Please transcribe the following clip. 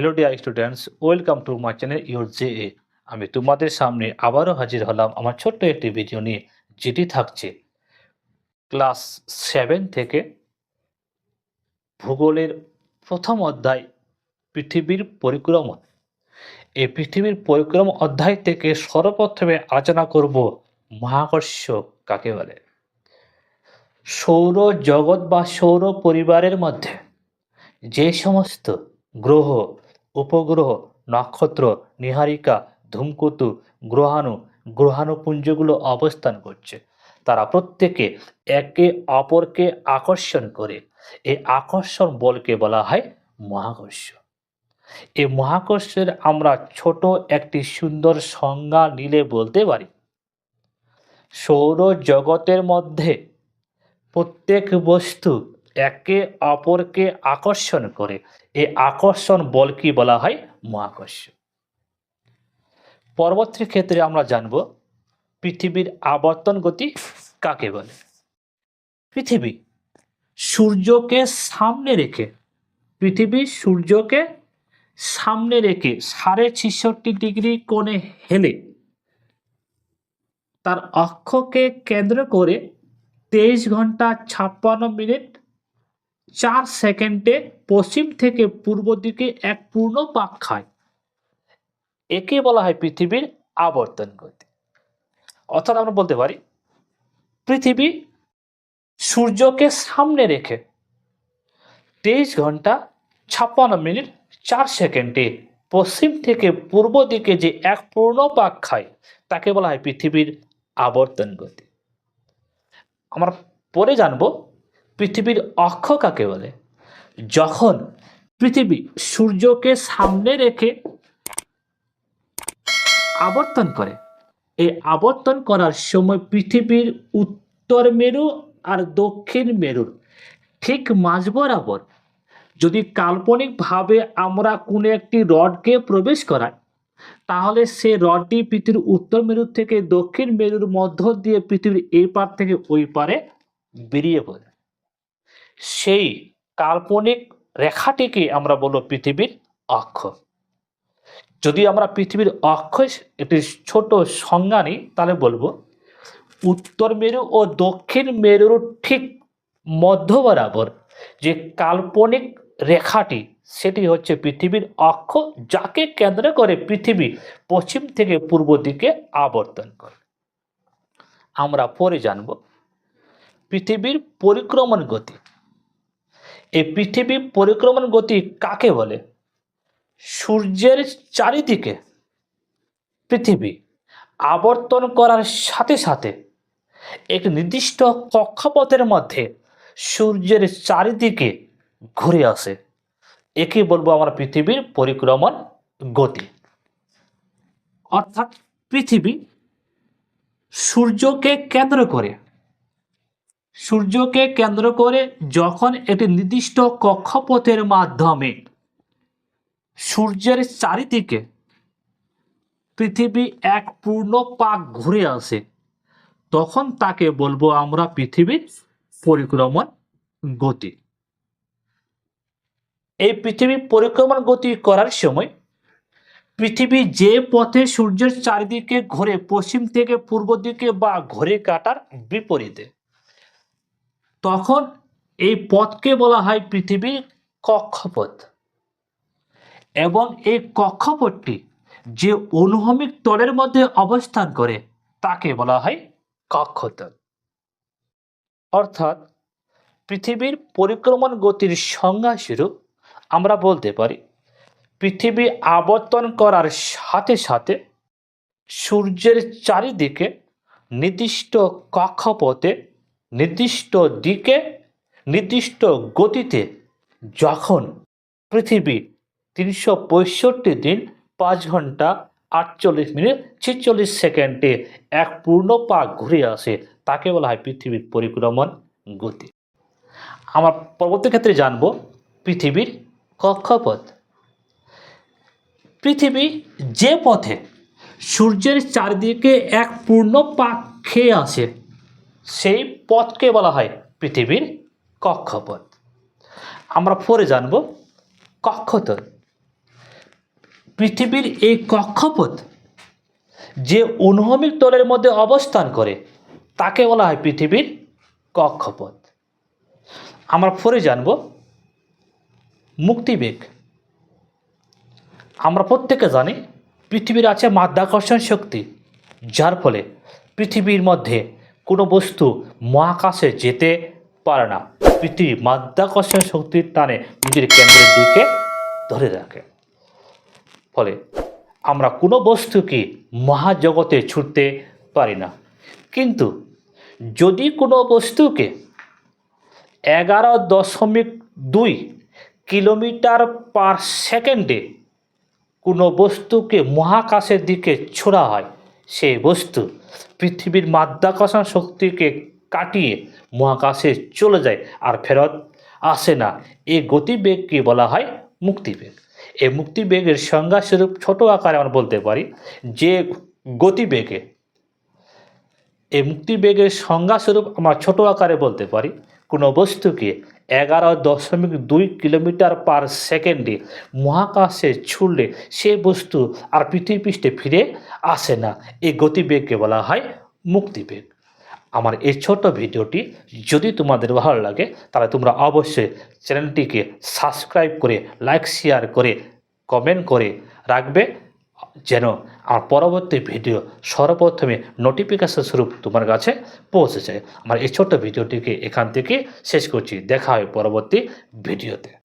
Hello dear students welcome to my channel your J A আমি তোমাদের সামনে আবারও হাজির হলাম আমার ছোট্ট একটি ভিডিও নিয়ে, যেটি থাকছে ক্লাস সেভেন থেকে ভূগোলের প্রথম অধ্যায়, পৃথিবীর পরিক্রমণ এই পৃথিবীর পরিক্রমা অধ্যায় থেকে সর্বপ্রথমে আলোচনা করব মহাকর্ষ কাকে বলে? সৌর জগৎ বা সৌর পরিবারের মধ্যে যে সমস্ত গ্রহ উপগ্রহ, নক্ষত্র, নিহারিকা, ধূমকেতু, গ্রহাণু, গ্রহাণুপুঞ্জগুলো অবস্থান করছে। তারা প্রত্যেকে একে অপরকে আকর্ষণ করে। এই আকর্ষণ বলকে বলা হয় মহাকর্ষ। এই মহাকর্ষের আমরা ছোট একটি সুন্দর সংজ্ঞা নিলে বলতে পারি। সৌর জগতের মধ্যে প্রত্যেক বস্তু একে অপরকে আকর্ষণ করে। এই আকর্ষণ বলকে বলা হয়? মহাকর্ষ পরবর্তী ক্ষেত্রে আমরা জানব পৃথিবীর আবর্তন গতি কাকে বলে? পৃথিবী সূর্যকে সামনে রেখে, পৃথিবী সূর্যকে সামনে রেখে সাড়ে ছেষট্টি ডিগ্রি কোণে হেলে, তার অক্ষকে কেন্দ্র করে তেইশ ঘণ্টা ছাপ্পান্ন মিনিট চার সেকেন্ডে পশ্চিম থেকে পূর্ব দিকে এক পূর্ণ পাক খায়। একে বলা হয় পৃথিবীর আবর্তন গতি। অর্থাৎ আমরা বলতে পারি, পৃথিবী সূর্যকে সামনে রেখে তেইশ ঘণ্টা ছাপ্পান্ন মিনিট চার সেকেন্ডে পশ্চিম থেকে পূর্ব দিকে যে এক পূর্ণ পাক খায়, তাকে বলা হয় পৃথিবীর আবর্তন গতি। আমরা পরে জানব পৃথিবীর অক্ষ কাকে বলে? যখন পৃথিবী সূর্যকে সামনে রেখে আবর্তন করে, এই আবর্তন করার সময় পৃথিবীর উত্তর মেরু আর দক্ষিণ মেরুর ঠিক মাঝ বরাবর যদি কাল্পনিকভাবে আমরা কোনো একটি রডকে প্রবেশ করাই, তাহলে সে রডটি পৃথিবীর উত্তর মেরু থেকে দক্ষিণ মেরুর মধ্য দিয়ে পৃথিবীর এই পার থেকে ওই পারে বেরিয়ে পড়ে। সেই কাল্পনিক রেখাটিকে আমরা বলব পৃথিবীর অক্ষ। যদি আমরা পৃথিবীর অক্ষ, একটি ছোট সংজ্ঞা নিই তাহলে বলব উত্তর মেরু ও দক্ষিণ মেরুর ঠিক মধ্য বরাবর যে কাল্পনিক রেখাটি, সেটি হচ্ছে পৃথিবীর অক্ষ, যাকে কেন্দ্র করে পৃথিবী পশ্চিম থেকে পূর্ব দিকে আবর্তন করে। আমরা পরে জানব পৃথিবীর পরিক্রমণ গতি। এই পৃথিবী পরিক্রমণ গতি কাকে বলে? সূর্যের চারিদিকে পৃথিবী আবর্তন করার সাথে সাথে একটি নির্দিষ্ট কক্ষপথের মধ্যে সূর্যের চারিদিকে ঘুরে আসে। একে বলব আমরা পৃথিবীর পরিক্রমণ গতি। অর্থাৎ পৃথিবী সূর্যকে কেন্দ্র করে সূর্যকে কেন্দ্র করে যখন একটি নির্দিষ্ট কক্ষপথের মাধ্যমে সূর্যের চারিদিকে পৃথিবী এক পূর্ণ পাক ঘুরে আসে, তখন তাকে বলব আমরা পৃথিবীর পরিক্রমণ গতি। এই পৃথিবী পরিক্রমণ গতি করার সময় পৃথিবী যে পথে সূর্যের চারিদিকে ঘুরে, পশ্চিম থেকে পূর্ব দিকে বা ঘড়ি কাটার বিপরীতে। তখন এই পথকে বলা হয় পৃথিবীর কক্ষপথ। এবং এই কক্ষপথটি যে অনুভূমিক তলের মধ্যে অবস্থান করে, তাকে বলা হয় কক্ষতল অর্থাৎ পৃথিবীর পরিক্রমণ গতির সংজ্ঞা স্বরূপ আমরা বলতে পারি, পৃথিবী আবর্তন করার সাথে সাথে সূর্যের চারিদিকে নির্দিষ্ট কক্ষপথে নির্দিষ্ট দিকে, নির্দিষ্ট গতিতে যখন পৃথিবী তিনশো পঁয়ষট্টি দিন পাঁচ ঘণ্টা আটচল্লিশ মিনিট ছেচল্লিশ সেকেন্ডে এক পূর্ণ পাক ঘুরে আসে, তাকে বলা হয় পৃথিবীর পরিক্রমণ গতি। আমার পরবর্তী ক্ষেত্রে জানব পৃথিবীর কক্ষপথ। পৃথিবী যে পথে সূর্যের চারদিকে এক পূর্ণ পাক খেয়ে আসে সেই পথকে বলা হয় পৃথিবীর কক্ষপথ। আমরা পরে জানব কক্ষতল পৃথিবীর এই কক্ষপথ যে অনুভূমিক তলের মধ্যে অবস্থান করে, তাকে বলা হয় পৃথিবীর কক্ষপথ। আমরা পরে জানব মুক্তিবেগ। আমরা প্রত্যেকে জানি পৃথিবীর আছে মাধ্যাকর্ষণ শক্তি, যার ফলে পৃথিবীর মধ্যে কোনো বস্তু মহাকাশে যেতে পারে না। পৃথিবী মাধ্যাকর্ষণ শক্তির টানে নিজের কেন্দ্রের দিকে ধরে রাখে। ফলে আমরা কোনো বস্তুকে মহাজগতে ছুটতে পারি না। কিন্তু যদি কোনো বস্তুকে এগারো দশমিক দুই কিলোমিটার পার সেকেন্ডে কোনো বস্তুকে মহাকাশের দিকে ছোড়া হয়, সেই বস্তু পৃথিবীর মাধ্যাকর্ষণ শক্তিকে কাটিয়ে মহাকাশে চলে যায় আর ফেরত আসে না। এই গতিবেগকে বলা হয় মুক্তিবেগ। এই মুক্তিবেগের সংজ্ঞাস্বরূপ ছোট আকারে আমরা বলতে পারি যে গতিবেগে। এই মুক্তিবেগের সংজ্ঞাস্বরূপ আমরা ছোট আকারে বলতে পারি। কোনো বস্তুকে এগারো দশমিক দুই কিলোমিটার পার সেকেন্ডে মহাকাশে ছুড়লে সে বস্তু আর পৃথিবী পৃষ্ঠে ফিরে আসে না। এই গতিবেগকে বলা হয় মুক্তিবেগ। আমার এই ছোট ভিডিওটি যদি তোমাদের ভালো লাগে, তাহলে তোমরা অবশ্যই চ্যানেলটিকে সাবস্ক্রাইব করে, লাইক, শেয়ার করে, কমেন্ট করে রাখবে। যেন আমার পরবর্তী ভিডিও সর্বপ্রথমে নোটিফিকেশন স্বরূপ তোমার কাছে পৌঁছে যায় আমার এই ছোট্ট ভিডিওটিকে এখান থেকে শেষ করছি। দেখা হয় পরবর্তী ভিডিওতে।